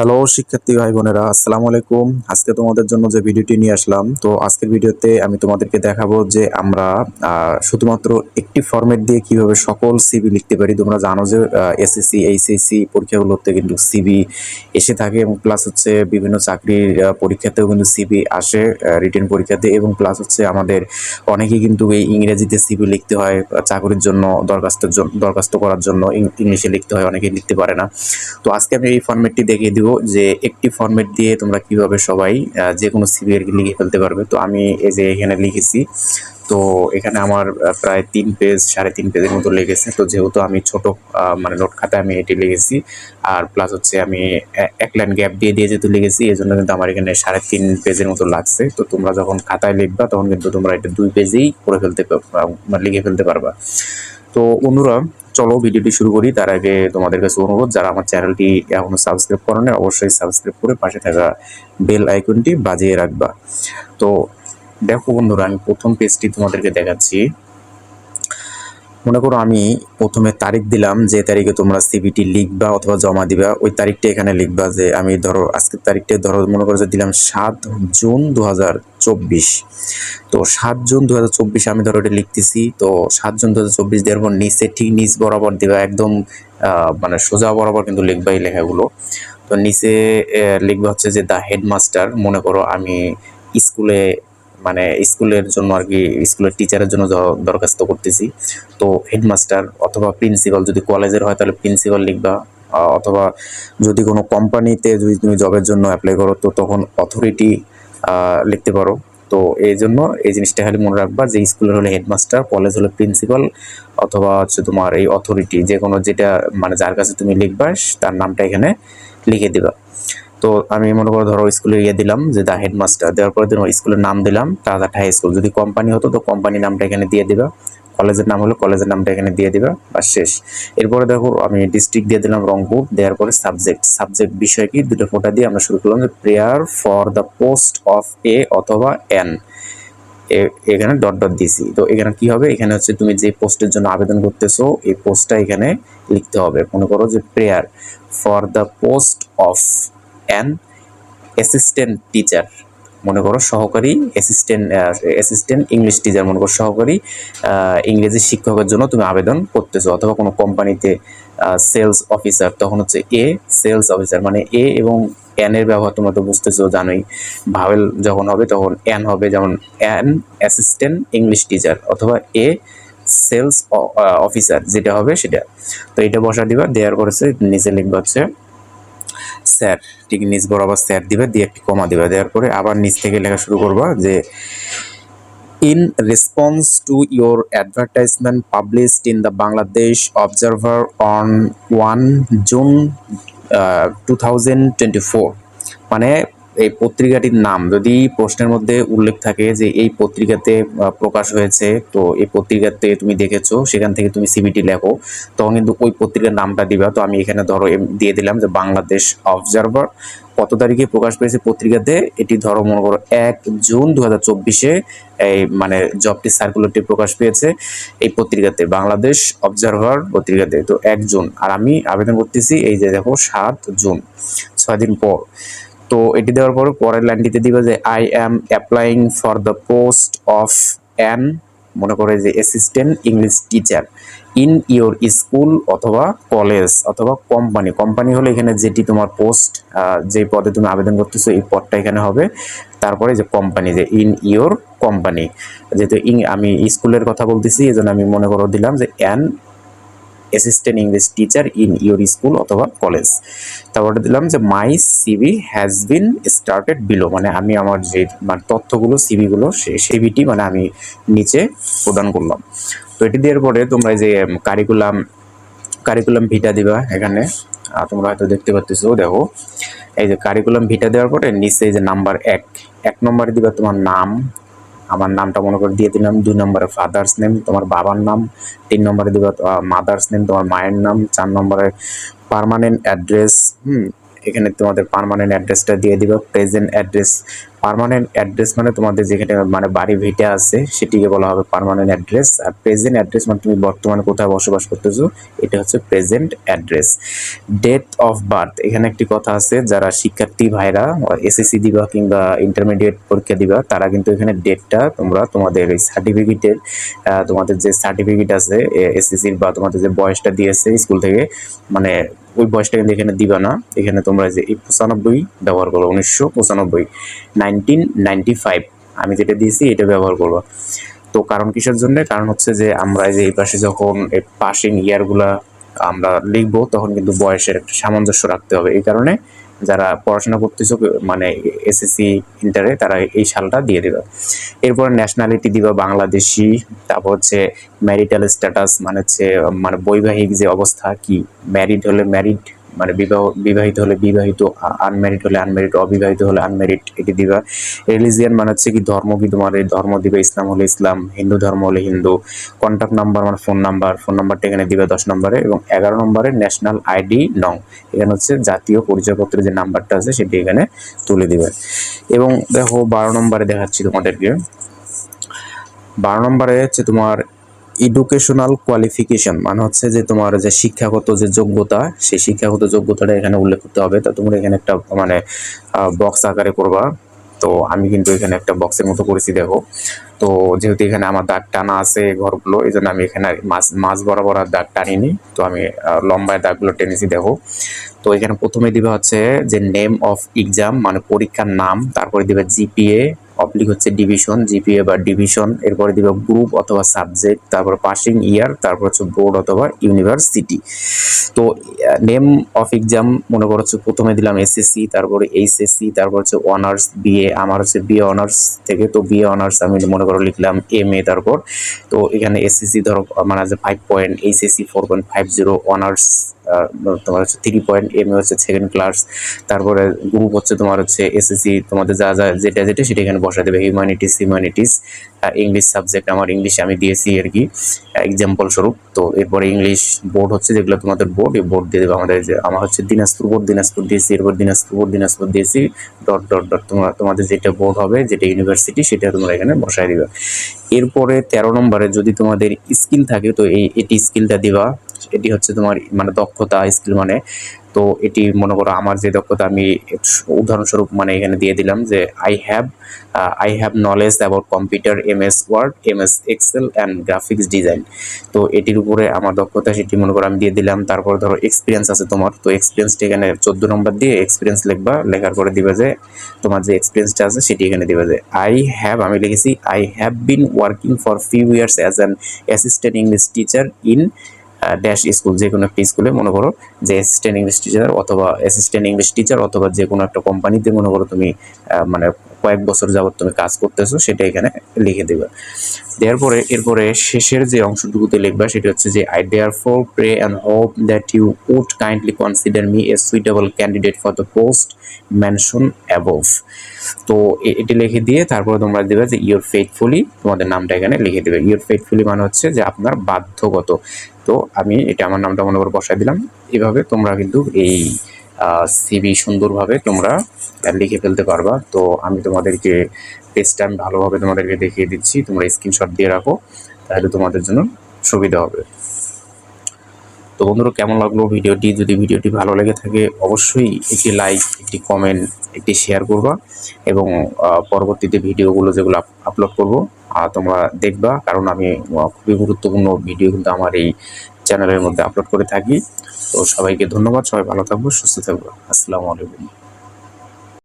Hello, শিক্ষার্থী ভাই বোনেরা, আসসালামু আলাইকুম। আজকে তোমাদের জন্য যে ভিডিওটি নিয়ে আসলাম, তো আজকের ভিডিওতে আমি তোমাদেরকে দেখাবো যে আমরা শুধুমাত্র একটি ফরম্যাট দিয়ে কীভাবে সকল সিবি লিখতে পারি। তোমরা জানো যে এসএসসি এইচএসসি পরীক্ষাগুলোতে কিন্তু সিবি এসে থাকে এবং প্লাস হচ্ছে বিভিন্ন চাকরির পরীক্ষাতেও কিন্তু সিবি আসে রিটেন পরীক্ষাতে এবং প্লাস হচ্ছে আমাদের অনেকেই কিন্তু এই ইংরেজিতে সিবি লিখতে হয়, চাকরির জন্য, দরখাস্তের জন্য, দরখাস্ত করার জন্য ইংলিশে লিখতে হয়, অনেকেই লিখতে পারে না। তো আজকে আমি এই ফরম্যাটটি দেখিয়ে দিব। যে একটি ফরম্যাট দিয়ে তোমরা কীভাবে সবাই যে কোনো সিবি আর লিখে ফেলতে পারবে। তো আমি এই যে এখানে লিখেছি, তো এখানে আমার প্রায় তিন পেজ সাড়ে তিন পেজের মতো লেগেছে। তো যেহেতু আমি ছোট মানে নোট খাতায় আমি এটি লিখেছি, আর প্লাস হচ্ছে আমি এক লাইন গ্যাপ দিয়ে দিয়ে যেহেতু লিখেছি এই জন্য কিন্তু আমার এখানে সাড়ে তিন পেজের মতো লাগছে। তো তোমরা যখন খাতায় লিখবা, তখন কিন্তু তোমরা এটা দুই পেজেই করে ফেলতে মানে লিখে ফেলতে পারবা। তো বন্ধুরা চলো ভিডিওটি শুরু করি। তার আগে তোমাদের কাছে অনুরোধ, যারা আমার চ্যানেলটি এখনও সাবস্ক্রাইব করো না অবশ্যই সাবস্ক্রাইব করে পাশে থাকা বেল আইকনটি বাজিয়ে রাখবা। তো দেখো বন্ধুরা, আমি প্রথম পেজটি তোমাদেরকে দেখাচ্ছি। মনে করো আমি প্রথমে তারিখ দিলাম যে তারিখে তোমরা সিবিটি লিখবা অথবা জমা দিবা, ওই তারিখটা এখানে লিখবা যে আমি ধরো আজকের তারিখটা ধরো মনে করো যে দিলাম সাত জুন দু হাজার চব্বিশ। তো সাত জুন দু হাজার চব্বিশ আমি ধরো এটা লিখতেছি, তো সাত জুন দু হাজার চব্বিশ দেওয়ার পর নিচে ঠিক নিচ বরাবর দিবা, একদম মানে সোজা বরাবর কিন্তু লিখবা এই লেখাগুলো। তো নিচে লিখবা হচ্ছে যে দ্য হেডমাস্টার মনে করো আমি স্কুলে মানে স্কুলের জন্য আর কি, স্কুলের টিচারের জন্য দরখাস্ত করতেছি। তো হেডমাস্টার অথবা প্রিন্সিপাল যদি কলেজের হয়, তাহলে প্রিন্সিপাল লিখবা। অথবা যদি কোনো কোম্পানিতে যদি তুমি জবের জন্য অ্যাপ্লাই করো, তো তখন অথরিটি লিখতে পারো। তো এই জন্য এই জিনিসটা খালি মনে রাখবা যে স্কুলের হলে হেডমাস্টার কলেজ হলে প্রিন্সিপাল অথবা হচ্ছে তোমার এই অথরিটি যে কোনো যেটা মানে যার কাছে তুমি লিখবা, তার নামটা এখানে লিখে দিবা। তো আমি মনে করো ধরো স্কুলে ইয়ে দিলাম যে দ্য হেডমাস্টার দেওয়ার পরে ধরো স্কুলের নাম দিলাম টাটা হাই স্কুল যদি কোম্পানি হতো তো কোম্পানি নামটা এখানে দিয়ে দিবা। কলেজের নাম হলে কলেজের নামটা এখানে দিয়ে দিবা বা শেষ। এরপরে দেখো আমি ডিস্ট্রিক্ট দিয়ে দিলাম রংপুর, দেওয়ার পরে সাবজেক্ট সাবজেক্ট বিষয় কি? দুটো ফোটা দিয়ে আমরা শুরু করলাম যে prayer for the post of a অথবা এন এখানে ডট ডট দিছি তো এখানে কি হবে? এখানে হচ্ছে তুমি যে পোস্টের জন্য আবেদন করতেছো, এই পোস্টটা এখানে লিখতে হবে। মনে করো যে prayer for the post of an assistant teacher মনে করো সহকারী অ্যাসিস্ট্যান্ট অ্যাসিস্ট্যান্ট ইংলিশ টিচার মনে করো সহকারী ইংরেজি শিক্ষকের জন্য তুমি আবেদন করতেছো, অথবা কোনো কোম্পানিতে সেলস অফিসার তখন হচ্ছে এ সেলস অফিসার মানে এ এবং এন এর ব্যবহার তোমরা তো বুঝতেছো, জানোই। ভাওয়েল যখন হবে তখন এন হবে, যেমন এন অ্যাসিস্ট্যান্ট ইংলিশ টিচার অথবা এ সেলস অফিসার যেটা হবে সেটা। তো এটা বসা দিবা, দেওয়ার পরে নিচে লিখবা হচ্ছে স্যার, ঠিক নিচ বরাবর স্যার দিবে, দিয়ে একটি কমা দিবে। দেওয়ার পরে আবার নিচ থেকে লেখা শুরু করবা যে in response to your advertisement published in the Bangladesh Observer on one June two thousand twenty four মানে এই পত্রিকাটির নাম, যদি প্রশ্নের মধ্যে উল্লেখ থাকে যে এই পত্রিকাতে প্রকাশ হয়েছে, তো এই পত্রিকাতে তুমি দেখেছ, সেখান থেকে তুমি সিবিটি লেখো, তখন কিন্তু ওই পত্রিকার নামটা দিবা। তো আমি এখানে ধরো দিয়ে দিলাম যে বাংলাদেশ অবজারভার, কত তারিখে প্রকাশ পেয়েছে পত্রিকাতে? এটি ধরো মনে করো এক জুন দু হাজার চব্বিশে এই মানে জবটি সার্কুলারটি প্রকাশ পেয়েছে এই পত্রিকাতে, বাংলাদেশ অবজারভার পত্রিকাতে। তো এক জুন, আর আমি আবেদন করতেছি এই যে দেখো সাত জুন, ছয় দিন পর। তো এটি দেওয়ার পর পরের লাইনটিতে দিবে যে I am applying for the post of an মনে করে যে assistant English teacher in your school অথবা কলেজ অথবা কোম্পানি কোম্পানি হলে এখানে যেটি তোমার পোস্ট যে পদে তুমি আবেদন করতেছো, এই পদটা এখানে হবে। তারপরে যে কোম্পানি যে ইন ইওর কোম্পানি যেহেতু আমি স্কুলের কথা বলতেছি এই আমি মনে করো দিলাম যে an assistant English teacher in your school অথবা কলেজ তারপরে দিলাম যে my CV has been started below মানে আমি আমার যে মানে তথ্যগুলো সিবিগুলো সেই সিবিটি মানে আমি নিচে প্রদান করলাম। তো এটি দেওয়ার পরে তোমরা যে কারিকুলাম কারিকুলাম ভিটা দিবা এখানে তোমরা হয়তো দেখতে পাচ্ছ দেখো। এই যে কারিকুলাম ভিটা দেওয়ার পরে নিচে যে নাম্বার এক এক নম্বরে দিবা তোমার নাম আমার নামটা মনে করে দিয়ে দিলাম। দুই নম্বরে ফাদার্স নেম তোমার বাবার নাম। তিন নম্বরে দিবা মাদার্স নেম তোমার মায়ের নাম। চার নম্বরে পারমানেন্ট অ্যাড্রেস হুম এখানে তোমাদের পার্মানেন্ট অ্যাড্রেসটা দিয়ে দিবা। প্রেজেন্ট অ্যাড্রেস পার্মানেন্ট অ্যাড্রেস মানে তোমাদের যেখানে মানে বাড়ি ভিটে আছে, সেটিকে বলা হবে পার্মানেন্ট অ্যাড্রেস আর প্রেজেন্ট অ্যাড্রেস মানে তুমি বর্তমানে কোথায় বসবাস করতেছো, এটা হচ্ছে present address date of birth এখানে একটি কথা আছে, যারা শিক্ষার্থী ভাইরা এসএসসি দিবা কিংবা ইন্টারমিডিয়েট পরীক্ষা দিবা, তারা কিন্তু এখানে ডেটটা তোমরা তোমাদের এই সার্টিফিকেটের তোমাদের যে সার্টিফিকেট আছে এসএসসির বা তোমাদের যে বয়সটা দিয়েছে স্কুল থেকে মানে ওই বয়সটা কিন্তু এখানে দিবা না। এখানে তোমরা যে এই পঁচানব্বই ব্যবহার করব, উনিশশো পঁচানব্বই নাইনটিন নাইনটি ফাইভ আমি যেটা দিয়েছি, এটা ব্যবহার করব। তো কারণ কিসের জন্য? কারণ হচ্ছে যে আমরা যে এই পাশে যখন পাসিং ইয়ারগুলা আমরা লিখব, তখন কিন্তু বয়সের একটা সামঞ্জস্য রাখতে হবে। এই কারণে যারা পড়াশোনা করতেছো মানে এসএসসি ইন্টারে তারা এই সালটা দিয়ে দেবে। এরপর ন্যাশনালিটি দিবা বাংলাদেশি, তারপর হচ্ছে ম্যারিটাল স্ট্যাটাস মানে হচ্ছে মানে বৈবাহিক যে অবস্থা, কি? ম্যারিড হলে ম্যারিড মানে বিবাহ, বিবাহিত হলে বিবাহিত আনম্যারিড হলে আনম্যারিড অবিবাহিত হলে আনম্যারিড এটি দিবা। রিলিজিয়ান মানে হচ্ছে কি? ধর্ম কি তোমার? এই ধর্ম দিবে ইসলাম হলে ইসলাম, হিন্দু ধর্ম হলে হিন্দু। কন্ট্যাক্ট নাম্বার মানে ফোন নাম্বার ফোন নাম্বারটা এখানে দিবে দশ নম্বরে এবং এগারো নম্বরে ন্যাশনাল আইডি নং এখানে হচ্ছে জাতীয় পরিচয়পত্রের যে নাম্বারটা আছে সেটি এখানে তুলে দিবে। এবং দেখো বারো নম্বরে দেখাচ্ছি তোমাদেরকে। বারো নম্বরে হচ্ছে তোমার এডুকেশনাল কোয়ালিফিকেশন মানে হচ্ছে যে তোমার যে শিক্ষাগত যে যোগ্যতা, সেই শিক্ষাগত যোগ্যতাটা এখানে উল্লেখ করতে হবে। তা তোমরা এখানে একটা মানে বক্স আকারে করবা। তো আমি কিন্তু এখানে একটা বক্সের মতো করেছি, দেখো। তো যেহেতু এখানে আমার দাগ টানা আছে ঘরগুলো এই জন্য আমি এখানে মাছ মাছ বরাবর দাগ টানিনি। তো আমি লম্বায় দাগগুলো টেনেছি, দেখো। তো এখানে প্রথমে দিবে হচ্ছে যে নেম অফ এক্সাম মানে পরীক্ষার নাম, তারপরে দিবে জিপিএ অবলিক হচ্ছে ডিভিশন জিপিএ বা ডিভিশন এরপরে দিবে গ্রুপ অথবা সাবজেক্ট তারপর পাসিং ইয়ার তারপর হচ্ছে বোর্ড অথবা ইউনিভার্সিটি তো নেম অফ এক্সাম মনে করো হচ্ছে প্রথমে দিলাম এসএসসি তারপরে এইচএসসি তারপর হচ্ছে অনার্স বিএ আমার হচ্ছে বিএ অনার্স থেকে, তো বিএ অনার্স আমি মনে করো লিখলাম এম এ তারপর। তো, এখানে এসএসসি ধরো মানে আছে five point HSC four point five zero honours তোমার হচ্ছে থ্রি পয়েন্ট এম এ হচ্ছে সেকেন্ড ক্লাস তারপরে গ্রুপ হচ্ছে তোমার হচ্ছে এসএসসি তোমাদের যা যা যেটা যেটা সেটা এখানে বসা দেবে হিউম্যানিটিস হিউম্যানিটিস ইংলিশ সাবজেক্ট আমার ইংলিশ আমি দিয়েছি আর কি এক্সাম্পল স্বরূপ। তো এরপরে ইংলিশ বোর্ড হচ্ছে যেগুলো তোমাদের বোর্ড এই বোর্ড দিয়ে দেবে আমাদের যে আমার হচ্ছে দিনাজপুর বোর্ড দিনাজপুর দিয়েছি, এরপর দিনাজপুর বোর্ড দিনাজপুর দিয়েছি ডট ডট ডট তোমরা তোমাদের যেটা বোর্ড হবে, যেটা ইউনিভার্সিটি সেটা তোমরা এখানে বসাই দিবে। এরপরে তেরো নম্বরে যদি তোমাদের স্কিল থাকে, তো এই, এটি স্কিলটা দিবা, এটি হচ্ছে তোমার মানে দক্ষতা স্কিল মানে তো এটি, মনে করো, আমার যে দক্ষতা, আমি উদাহরণস্বরূপ মানে এখানে দিয়ে দিলাম যে I have I have knowledge about computer M S Word M S Excel and graphics design তো এটির উপরে আমার দক্ষতা, সেটি মনে করো আমি দিয়ে দিলাম। তারপর ধরো এক্সপিরিয়েন্স আছে তোমার। তো এক্সপিরিয়েন্সটা এখানে চোদ্দ নম্বর দিয়ে এক্সপিরিয়েন্স লিখবা। লেখার পরে দিবে যে তোমার যে এক্সপিরিয়েন্সটা আছে, সেটি এখানে দিবে যে আই হ্যাভ আমি লিখেছি I have been working for few years as an assistant English teacher in dash school যে কোনো একটি স্কুলে মনে করো যে অ্যাসিস্ট্যান্ট ইংলিশ টিচার অথবা অ্যাসিস্ট্যান্ট ইংলিশ টিচার অথবা যে কোনো একটা কোম্পানিতে মনে করো তুমি মানে কয়েক বছর যাবত তুমি কাজ করতেছো, সেটা এখানে লিখে দেবে। দেওয়ার পরে এরপরে শেষের যে অংশটুকুতে লিখবা, সেটা হচ্ছে যে I therefore pray and hope that you would kindly consider me a suitable candidate for the post mentioned above তো এটি লিখে দিয়ে তারপরে তোমরা দেবে যে ইউর ফেথফুলি তোমাদের নামটা এখানে লিখে দেবে। ইউর ফেথফুলি মানে হচ্ছে যে, আপনার বাধ্যগত। তো আমি এটা আমার নামটা মনে করে বসাই দিলাম। এভাবে তোমরা কিন্তু এই সিবি সুন্দরভাবে তোমরা লিখে ফেলতে পারবা। তো আমি তোমাদেরকে পেজটা আমি ভালোভাবে তোমাদেরকে দেখিয়ে দিচ্ছি। তোমরা স্ক্রিনশট দিয়ে রাখো, তাহলে তোমাদের জন্য সুবিধা হবে। তো বন্ধুরা, কেমন লাগল ভিডিওটি? যদি ভিডিওটি ভালো লেগে থাকে, অবশ্যই একটি লাইক একটি কমেন্ট একটি শেয়ার করবা এবং পরবর্তীতে ভিডিওগুলো যেগুলো আপলোড করব তোমরা দেখবা, কারণ আমি খুবই গুরুত্বপূর্ণ ভিডিও কিন্তু আমার এই চ্যানেলের মধ্যে আপলোড করে থাকি। তো সবাইকে ধন্যবাদ, সবাই ভালো থাকব, সুস্থ থাকব। আসসালামু আলাইকুম।